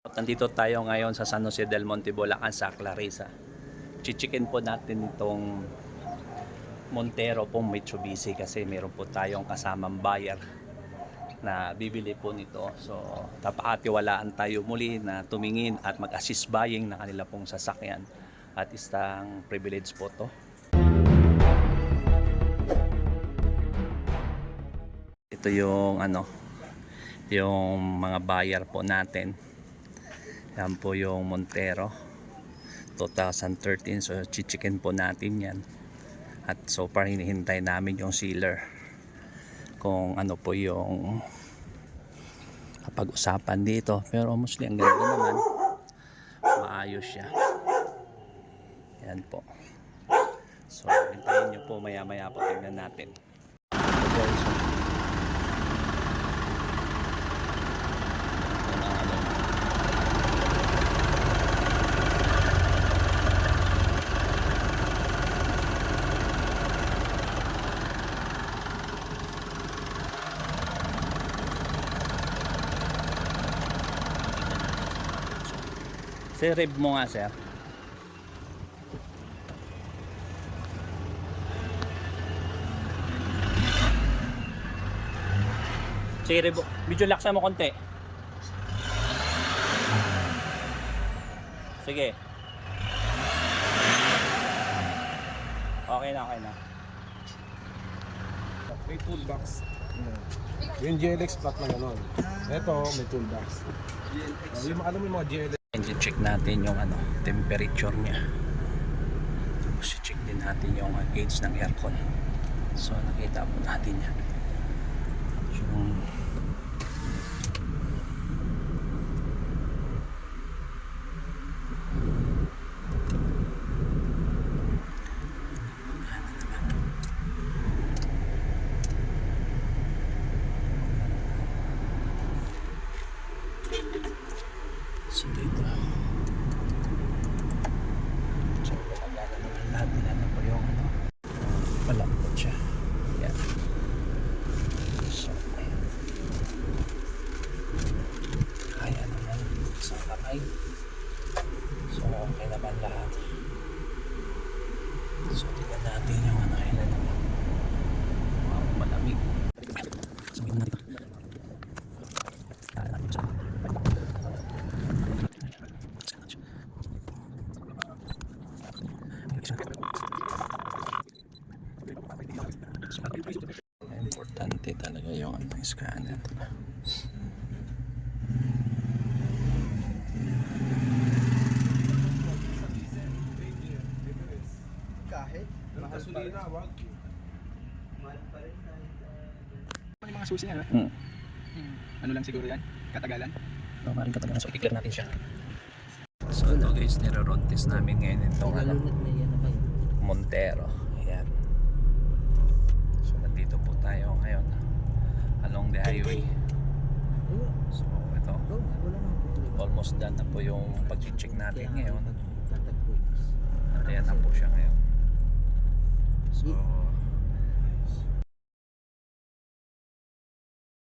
Nandito tayo ngayon sa San Jose del Monte, Bulacan, sa Clarissa. Chichikin po natin itong Montero pong Mitsubishi kasi meron po tayong kasamang buyer na bibili po nito. So, tapakatiwalaan tayo muli na tumingin at mag-assist buying na kanila pong sasakyan. At isang privilege po to. Ito yung ano, yung mga buyer po natin. Yan po yung Montero 2013. So, chichikin po natin yan. At so far, hinihintay namin yung sealer. Kung ano po yung kapag-usapan dito. Pero mostly, ang ganda naman. Maayos siya. Yan po. So, hintayin nyo po maya-maya po. Tingnan natin. Sir, rib mo nga, sir. Sige, rib. Medyo laksa mo konti. Sige. Okay na, okay na. May toolbox. Yung GLX flat na gano'n. Ito, may toolbox. Uh, yung, alam mo yung mga GLX, Engine check natin yung ano, temperature niya. Tapos check din natin yung uh, gauge ng aircon. So nakita po natin yan. Yung So dito. So gumagana naman lahat nila na po yung ano. Malambot siya. Yan. So ayan. Kaya naman sa kamay. So okay naman lahat. So tignan natin yung ano. Ilan naman. Wow, malamig. Sabihin natin ito. Kaya natin sa Importante talaga yung ano, scanner. Kahit yung gasolina, wag. mahal pa rin kahit ah, Yung mga susi niya, Hmm. ano lang siguro yan? Katagalan? No, maring katagalan. So, i-clear natin siya. So, ito guys, nire-road test namin ngayon itong ano, Lalunod na yan na kayo. Montero. Nandito po tayo ngayon along the highway. So, ito. Almost done na po yung pag-check natin ngayon. Ayan na po siya ngayon. So,